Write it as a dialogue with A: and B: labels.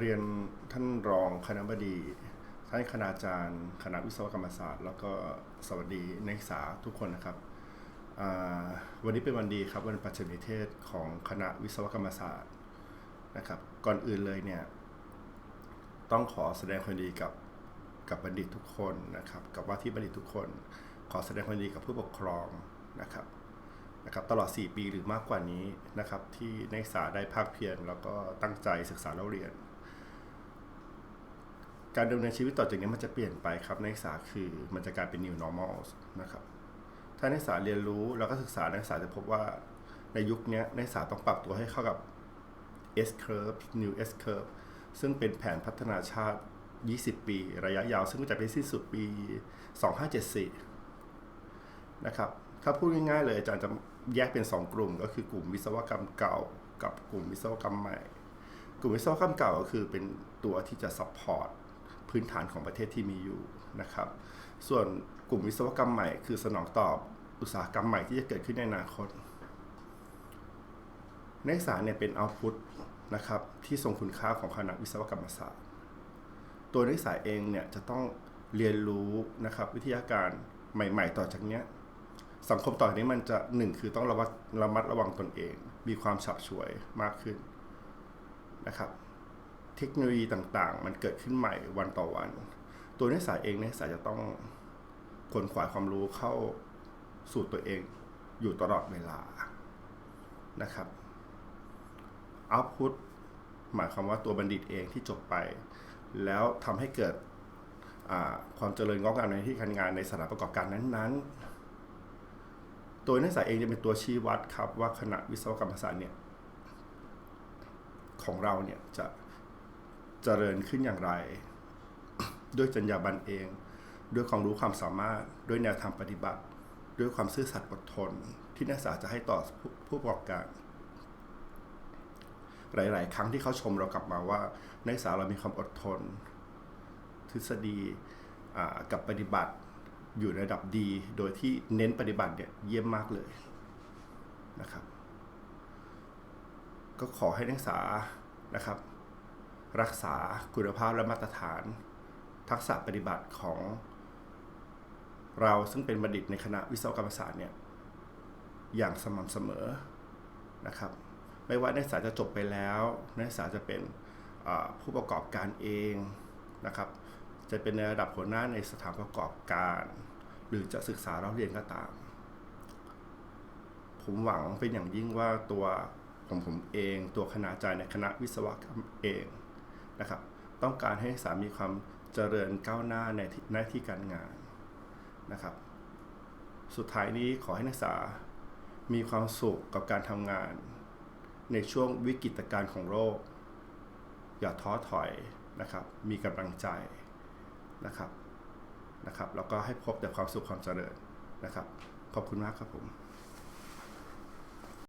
A: เรียนท่านรองคณบดี ท่านคณาจารย์ คณะวิศวกรรมศาสตร์ แล้วก็สวัสดีนักศึกษาทุกคนนะครับ วันนี้เป็นวันดีครับวันปัจฉิมนิเทศของคณะวิศวกรรมศาสตร์นะครับ ก่อนอื่นเลยเนี่ยต้องขอแสดงความดีกับกับบัณฑิตทุกคนนะครับ กับว่าที่บัณฑิตทุกคน ขอแสดงความดีกับผู้ปกครองนะครับนะครับตลอด 4 ปีหรือมากกว่านี้นะครับที่นักศึกษาได้ภาคเพียรแล้วก็ตั้งใจศึกษาแล้วเรียน การดำเนินชีวิตต่อจากนี้มันจะเปลี่ยนไปครับนักศึกษาคือมันจะกลายเป็น new normal นะครับถ้านักศึกษาเรียนรู้แล้วก็ศึกษานักศึกษาจะพบว่าในยุคนี้นักศึกษาต้องปรับตัวให้เข้ากับ S curve new S curve ซึ่งเป็นแผนพัฒนาชาติ 20 ปี ระยะยาว ซึ่งจะไปสิ้นสุดปี 2574 นะครับ ถ้าพูดง่ายๆเลยอาจารย์จะแยกเป็น 2 กลุ่ม ก็คือกลุ่มวิศวกรรมเก่า กับกลุ่มวิศวกรรมใหม่ กลุ่มวิศวกรรมเก่าก็คือเป็นตัวที่จะ support ื้นฐานของประเทศที่มีอยู่นะครับ ส่วนกลุ่มวิศวกรรมใหม่คือสนองตอบอุตสาหกรรมใหม่ที่จะเกิดขึ้นในอนาคต นักศึกษาเนี่ยเป็นเอาพุตนะครับที่ทรงคุณค่าของคณะวิศวกรรมศาสตร์ ตัวนักศึกษาเองเนี่ยจะต้องเรียนรู้นะครับวิทยาการใหม่ ๆ ต่อจากเนี้ยสังคมต่อจากนี้มันจะหนึ่งคือต้องระวัดระมัดระวังตนเอง มีความฉับฉวยมากขึ้นนะครับ เทคโนโลยีต่างๆ มันเกิดขึ้นใหม่วันต่อวัน ตัวนักศึกษาเองนักศึกษาจะต้องขนขวายความรู้เข้าสู่ตัวเองอยู่ตลอดเวลานะครับอัพพุตหมายความว่าตัวบัณฑิตเองที่จบไป แล้วทำให้เกิดความเจริญงอกงามในที่การงานในสถานประกอบการนั้นๆ ตัวนักศึกษาเองจะเป็นตัวชี้วัดครับว่าคณะวิศวกรรมศาสตร์เนี่ยของเราเนี่ยจะ เจริญขึ้นอย่างไร ด้วยจรรยาบรรณเอง ด้วยความรู้ความสามารถ ด้วยแนวทางปฏิบัติ ด้วยความซื่อสัตย์อดทน ที่นักศึกษาจะให้ต่อผู้ประกอบการ หลาย ๆ ครั้งที่เขาชมเรากลับมาว่า นักศึกษาเรามีความอดทน ทฤษฎีกับปฏิบัติอยู่ในระดับดี โดยที่เน้นปฏิบัติเนี่ยเยี่ยมมากเลยนะครับ ก็ขอให้นักศึกษานะครับ รักษาคุณภาพและมาตรฐาน ทักษะปฏิบัติของ เราซึ่งเป็นบัณฑิตในคณะวิศวกรรมศาสตร์เนี่ยอย่างสม่ำเสมอนะครับ ไม่ว่านักศึกษาจะจบไปแล้วนักศึกษาจะเป็นผู้ประกอบการเองนะครับ จะเป็นในระดับหัวหน้าในสถานประกอบการ หรือจะศึกษาเราเรียนก็ตาม ผมหวังเป็นอย่างยิ่งว่าตัวของผมเอง ตัวคณาจารย์ในคณะวิศวกรรมเอง นะครับ ต้องการให้นักศึกษามีความเจริญก้าวหน้าในหน้าที่การงานนะครับ สุดท้ายนี้ขอให้นักศึกษามีความสุขกับการทำงาน ในช่วงวิกฤตการณ์ของโรคอย่าท้อถอยนะครับ มีกำลังใจนะครับนะครับ แล้วก็ให้พบแต่ความสุขความเจริญนะครับ ขอบคุณมากครับผม